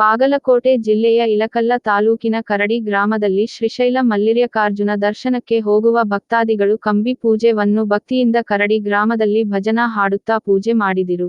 ಬಾಗಲಕೋಟೆ ಜಿಲ್ಲೆಯ ಇಲಕಲ್ಲ ತಾಲೂಕಿನ ಕರಡಿ ಗ್ರಾಮದಲ್ಲಿ ಶ್ರೀಶೈಲ ಮಲ್ಲಿರ್ಯಕಾರ್ಜುನ ದರ್ಶನಕ್ಕೆ ಹೋಗುವ ಭಕ್ತಾದಿಗಳು ಕಂಬಿ ಪೂಜೆ ವನ್ನು ಭಕ್ತಿಯಿಂದ ಕರಡಿ ಗ್ರಾಮದಲ್ಲಿ ಭಜನಾ ಹಾಡುತ್ತಾ ಪೂಜೆ ಮಾಡಿದಿರು.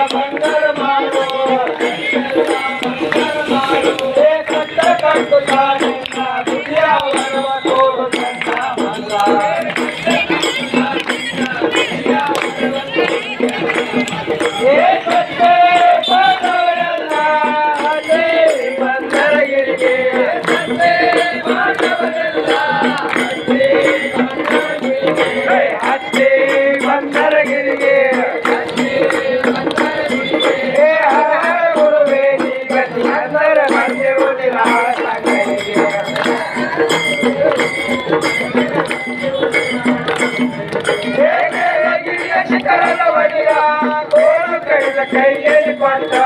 சிக்கரல வடியா கோல கையில கையில் கொண்டா